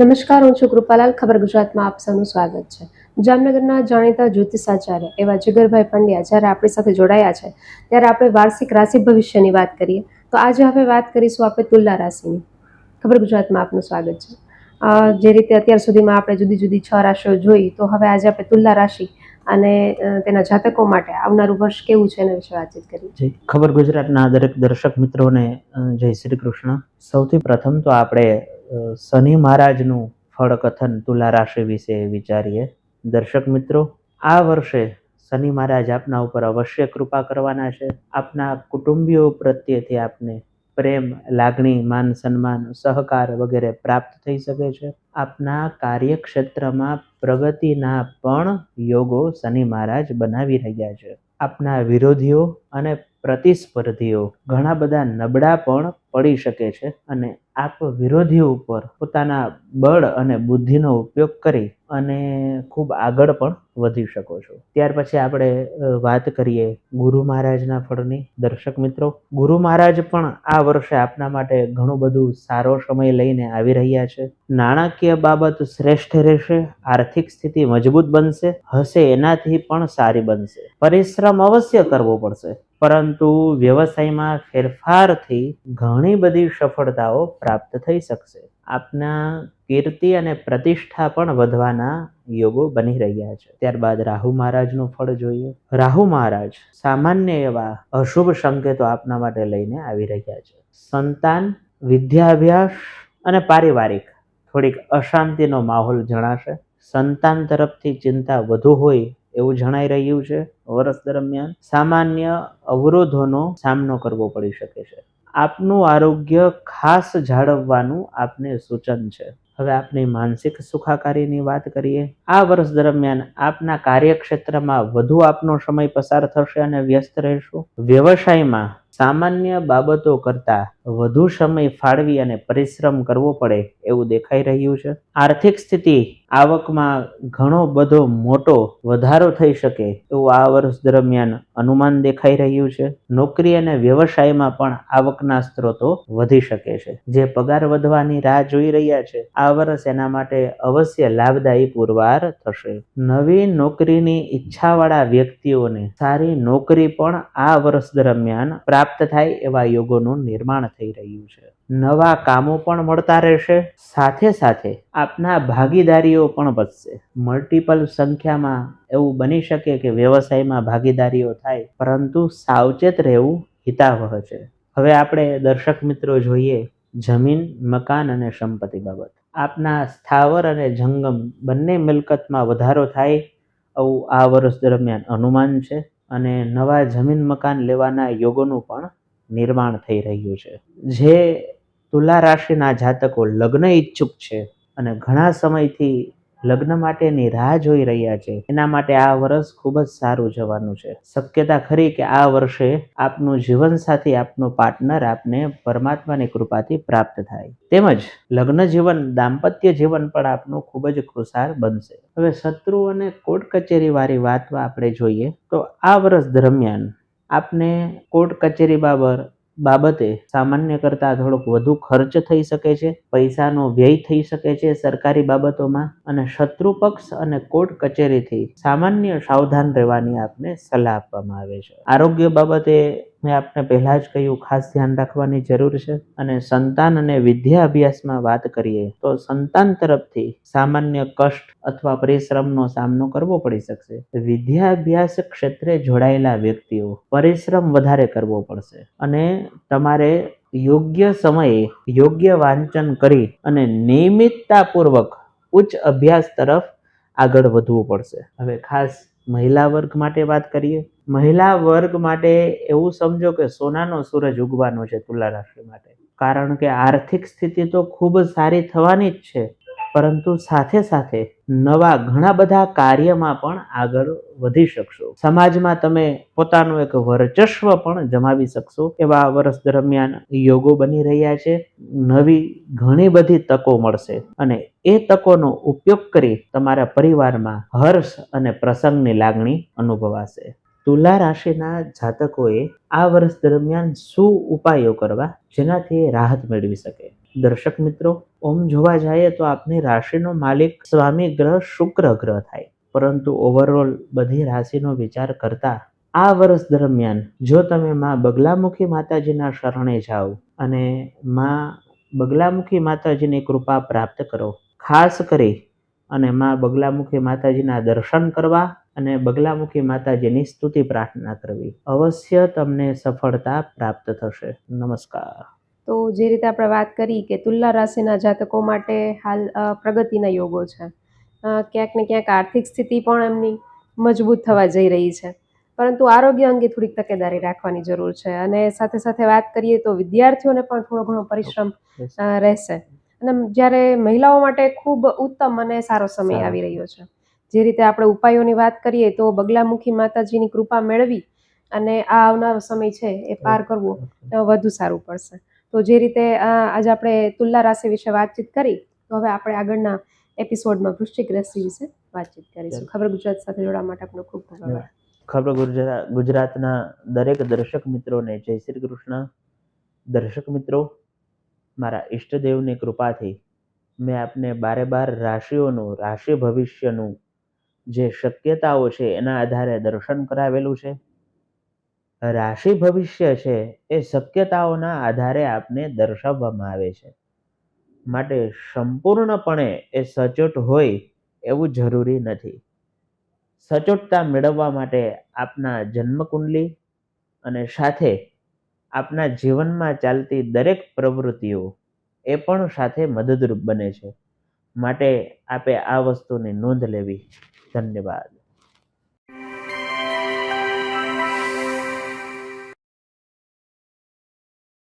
નમસ્કાર, હું છું કૃપાલાલ. ખબર ગુજરાતમાં આપ સૌનું સ્વાગત છે. જામનગરના જાણીતા જ્યોતિષાચાર્ય એવા જીગરભાઈ પંડ્યા જ્યારે આપણી સાથે જોડાયા છે, ત્યારે આપણે વાર્ષિક રાશિ ભવિષ્યની વાત કરીએ. તો આજે હવે વાત કરીશું આપણે તુલા રાશિની. ખબર ગુજરાતમાં આપનું સ્વાગત છે. જે રીતે અત્યાર સુધીમાં આપણે જુદી જુદી છ રાશિઓ જોઈ, તો હવે આજે આપણે તુલા રાશિ અને તેના જાતકો માટે આવનારું વર્ષ કેવું છે એના વિશે વાતચીત જય ખબર ગુજરાતના દરેક દર્શક મિત્રોને જય શ્રી કૃષ્ણ. સૌથી પ્રથમ તો આપણે શનિ મહારાજનું ફળ કથન તુલા રાશિ વિશે વિચારીએ. દર્શક મિત્રો, આ વર્ષે શનિ મહારાજ આપના ઉપર અવશ્ય કૃપા કરવાના છે. આપના કુટુંબીઓ પ્રત્યેથી આપને પ્રેમ, લાગણી, માન સન્માન, સહકાર વગેરે પ્રાપ્ત થઈ શકે છે. આપના કાર્યક્ષેત્રમાં પ્રગતિના પણ યોગો શનિ મહારાજ બનાવી રહ્યા છે. આપના વિરોધીઓ અને પ્રતિસ્પર્ધીઓ ઘણા બધા નબળા પણ પડી શકે છે અને આપ વિરોધીઓ ઉપર પોતાના બળ અને બુદ્ધિનો ઉપયોગ કરી અને ખૂબ આગળ પણ વધી શકો છો. ત્યાર પછી આપણે વાત કરીએ ગુરુ મહારાજના ફળની. દર્શક મિત્રો, ગુરુ મહારાજ પણ આ વર્ષે આપના માટે ઘણું બધું સારો સમય લઈને આવી રહ્યા છે. નાણાકીય બાબત શ્રેષ્ઠ રહેશે, આર્થિક સ્થિતિ મજબૂત બનશે, હશે એનાથી પણ સારી બનશે. પરિશ્રમ અવશ્ય કરવો પડશે. પરંતુ વ્યવસાયમાં ફેરફારથી ઘણી બધી સફળતાઓ પ્રાપ્ત થઈ શકશે. આપના કીર્તિ અને પ્રતિષ્ઠા પણ વધવાના યોગો બની રહ્યા છે. ત્યારબાદ રાહુ મહારાજનું ફળ જોઈએ. રાહુ મહારાજ સામાન્ય એવા અશુભ સંકેતો આપના માટે લઈને આવી રહ્યા છે. સંતાન, વિદ્યાભ્યાસ અને પારિવારિક થોડીક અશાંતિનો માહોલ જણાશે. સંતાન તરફથી ચિંતા વધુ હોય એવું જણાઈ રહ્યું છે. વર્ષ દરમિયાન સામાન્ય અવરોધોનો સામનો કરવો પડી શકે છે. આપનું આરોગ્ય ખાસ જાળવવાનું આપને સૂચન છે. હવે આપની માનસિક સુખાકારીની વાત કરીએ. આ વર્ષ દરમિયાન આપના કાર્યક્ષેત્રમાં વધુ આપનો સમય પસાર થશે અને વ્યસ્ત રહેશો. વ્યવસાયમાં સામાન્ય બાબતો કરતા વધુ સમય ફાળવી અને પરિશ્રમ કરવો પડે એવું દેખાઈ રહ્યું છે. આર્થિક સ્થિતિ આવકમાં ઘણો બધો મોટો વધારો થઈ શકે એવું આ વર્ષ દરમિયાન અનુમાન દેખાઈ રહ્યું છે. નોકરી અને વ્યવસાયમાં પણ આવકના સ્ત્રોતો વધી શકે છે. જે પગાર વધવાની રાહ જોઈ રહ્યા છે, આ વર્ષ એના માટે અવશ્ય લાભદાયી પુરવાર થશે. નવી નોકરીની ઈચ્છાવાળા વ્યક્તિઓને સારી નોકરી પણ આ વર્ષ દરમિયાન પ્રાપ્ત થાય એવા યોગોનું નિર્માણ થઈ રહ્યું છે. નવા કામો પણ મળતા રહેશે. સાથે સાથે આપના ભાગીદારીઓ પણ વધશે. મલ્ટિપલ સંખ્યામાં એવું બની શકે કે વ્યવસાયમાં ભાગીદારીઓ થાય, પરંતુ સાવચેત રહેવું હિતાવહ છે. હવે આપણે દર્શક મિત્રો જોઈએ જમીન, મકાન અને સંપત્તિ બાબત. આપના સ્થાવર અને જંગમ બંને મિલકતમાં વધારો થાય આવું આ વર્ષ દરમિયાન અનુમાન છે અને નવા જમીન, મકાન લેવાના યોગોનું પણ નિર્માણ થઈ રહ્યું છે. જે તુલા રાશિના જાતકો લગ્ન ઈચ્છુક છે અને ઘણા સમયથી લગ્ન માટેની રાહ જોઈ રહ્યા છે. એના માટે આ વર્ષ ખૂબ જ સારું જવાનું છે. શક્યતા ખરી કે આ વર્ષે આપનું જીવનસાથી આપનો પાર્ટનર આપને પરમાત્માની કૃપાથી પ્રાપ્ત થાય. તેમજ લગ્ન જીવન, દાંપત્ય જીવન પણ આપનું ખૂબ જ ખુશાર બનશે. હવે શત્રુ અને કોર્ટ કચેરી વાળી વાતમાં આપણે જોઈએ તો આ વર્ષ દરમિયાન આપને કોર્ટ કચેરી બાબત બાબતે સામાન્ય કરતાં થોડોક વધુ ખર્ચ થઈ શકે છે, પૈસાનો વ્યય થઈ શકે છે સરકારી બાબતોમાં અને શત્રુ પક્ષ અને કોર્ટ કચેરીથી સામાન્ય સાવધાન રહેવાની આપને સલાહ આપવામાં આવે છે. આરોગ્ય બાબતે મેં આપને પહેલાં જ કહ્યું, ખાસ ધ્યાન રાખવાની જરૂર છે અને સંતાન અને વિદ્યા અભ્યાસમાં વાત કરીએ તો સંતાન તરફથી સામાન્ય કષ્ટ અથવા પરિશ્રમનો સામનો કરવો પડી શકશે. વિદ્યા અભ્યાસ ક્ષેત્રે જોડાયેલા વ્યક્તિઓ પરિશ્રમ વધારે કરવો પડશે અને તમારે યોગ્ય સમયે યોગ્ય વાંચન કરી અને નિયમિતતાપૂર્વક ઉચ્ચ અભ્યાસ તરફ આગળ વધવું પડશે. હવે ખાસ મહિલા વર્ગ માટે વાત કરીએ? મહિલા વર્ગ માટે એવું સમજો કે સોનાનો સૂરજ ઉગવાનો છે તુલા રાશિ માટે. કારણ કે આર્થિક સ્થિતિ તો ખૂબ સારી થવાની જ છે. પરંતુ સાથે સાથે નવા ઘણા બધા કાર્યમાં પણ આગળ વધી શકશો. સમાજમાં તમે પોતાનું એક વર્ચસ્વ પણ જમાવી શકશો એવા વર્ષ દરમિયાન યોગો બની રહ્યા છે. નવી ઘણી બધી તકો મળશે અને એ તકોનો ઉપયોગ કરી તમારા પરિવારમાં હર્ષ અને પ્રસંગની લાગણી અનુભવાશે. તુલા રાશિના જાતકોએ આ વર્ષ દરમિયાન શું ઉપાયો કરવા જેનાથી રાહત મેળવી શકે? દર્શક મિત્રો, ઓમ જોવા જઈએ તો આપની રાશિનો માલિક સ્વામી ગ્રહ શુક્ર ગ્રહ થાય. પરંતુ ઓવરઓલ બધી રાશિનો વિચાર કરતા આ વર્ષ દરમિયાન જો તમે માં બગલામુખી માતાજીના શરણે જાઓ અને માં બગલામુખી માતાજીની કૃપા પ્રાપ્ત કરો, ખાસ કરી અને માં બગલામુખી માતાજીના દર્શન કરવા અને બગલામુખી માતાજીની સ્તુતિ પ્રાર્થના કરવી. અવશ્ય તમને સફળતા પ્રાપ્ત થશે. નમસ્કાર. તો જે રીતે આપણે વાત કરી કે તુલા રાશિના જાતકો માટે હાલ પ્રગતિના યોગો છે. ક્યાંક ને ક્યાંક આર્થિક સ્થિતિ પણ એમની મજબૂત થવા જઈ રહી છે. પરંતુ આરોગ્ય અંગે થોડીક તકેદારી રાખવાની જરૂર છે. અને સાથે સાથે વાત કરીએ તો વિદ્યાર્થીઓને પણ થોડો ઘણો પરિશ્રમ રહેશે. અને જ્યારે મહિલાઓ માટે ખૂબ ઉત્તમ અને સારો સમય આવી રહ્યો છે. જે રીતે આપણે ઉપાયોની વાત કરીએ તો બગલામુખી માતાજીની કૃપા મેળવી અને આ આવનારો સમય છે એ પાર કરવો વધુ સારું પડશે. તો જે રીતે આજે આપણે તુલા રાશિ વિશે વાતચીત કરી તો હવે આપણે આગળના એપિસોડમાં વૃશ્ચિક રાશિ વિશે વાતચીત કરીશું. ખબર ગુજરાત સાથે જોડાવા માટે આપનો ખૂબ ખૂબ આભાર. ખબર ગુજરાત ગુજરાતના દરેક દર્શક મિત્રોને જય શ્રી કૃષ્ણ. દર્શક મિત્રો મારા ઈષ્ટદેવની કૃપાથી મેં આપને બારે બાર રાશિઓનું રાશિ ભવિષ્યનું જે શક્યતાઓ છે એના આધારે દર્શન કરાવેલું છે. રાશિ ભવિષ્ય છે એ શક્યતાઓના આધારે આપને દર્શાવવામાં આવે છે. માટે સંપૂર્ણપણે એ સચોટ હોય એવું જરૂરી નથી. સચોટતા મેળવવા માટે આપના જન્મકુંડલી અને સાથે આપના જીવનમાં ચાલતી દરેક પ્રવૃત્તિઓ એ પણ સાથે મદદરૂપ બને છે. માટે આપે આ વસ્તુની નોંધ લેવી. धन्यवाद